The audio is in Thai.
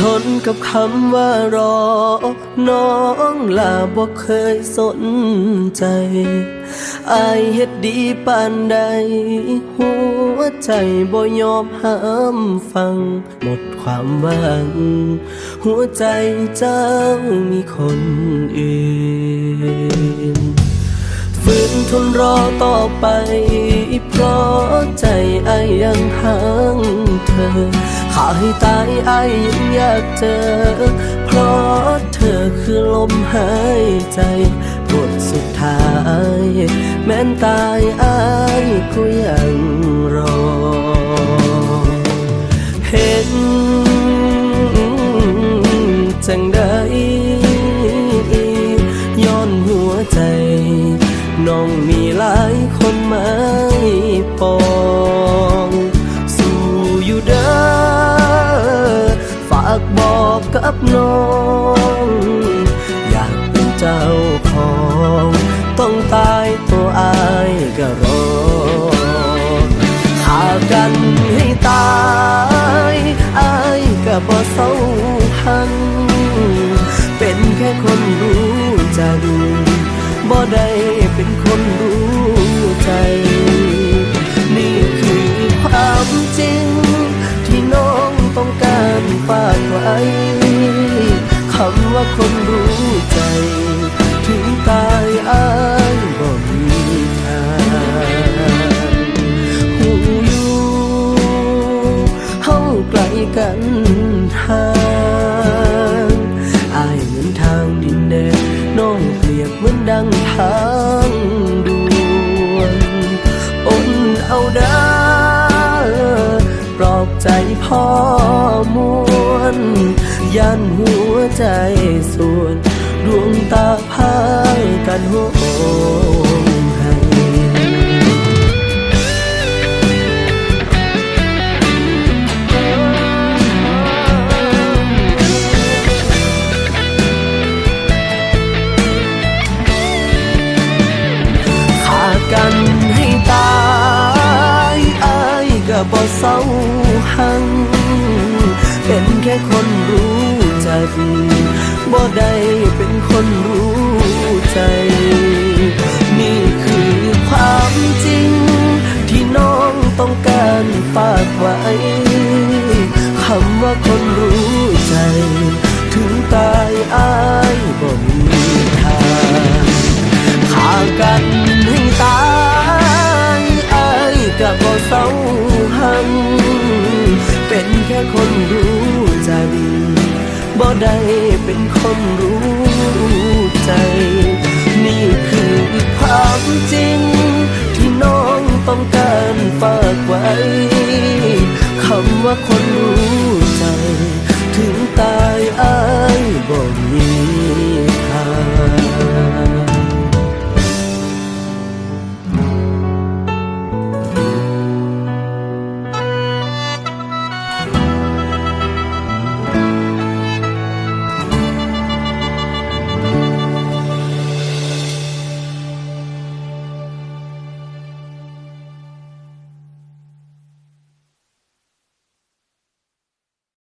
ทนกับคำว่ารอ น้องลาบ่เคยสนใจอายเฮ็ดดีปานใด หัวใจบ่ยอมห้ามฟัง หมดความหวัง หัวใจเจ้ามีคนอื่นฝืนทนรอต่อไป เพราะใจไอายยังห่าง อขาให้ตายไอายยังอยากเจอ เพราะเธอคือลมหายใจบทสุดท้าย แม้นตายไอายก็ยังรอ เห็นจังได้ย้อนหัวใจ น้องมีหลายคนไม่ปอ บอกกับน้อง อยากเป็นเจ้าของ ต้องตายตัวอายก็รอฆ่ากันให้ตายอายก็บ่เศร้าหัน เป็นแค่คนรู้จักบ่ได้ ใจ ถึงตายอ้ายบ่มีทางหูอยู่เฮาไกลกันห่างอ้ายเหมือนทางดินแดนน้องเปรียบเหมือนดังทางด่วนอดเอาเด้อปลอบใจพ่อมวนยันหัวใจส่วน ดวงตาพายกันโหมให้ฆ่ากันให้ตายอายก็บ่เศร้าหัง เป็นแค่คนรู้จัก บ่ได้เป็นคนรู้ใจ นี่คือความจริง ที่น้องต้องการฝากไว้คำว่าคนรู้ใจ ถึงตายอายบ่มีทางฆ่ากันให้ตายอายก็บ่เศร้าหันเป็นแค่คนรู้ใจบ่ได้ เป็นคนรู้ใจ นี่คือความ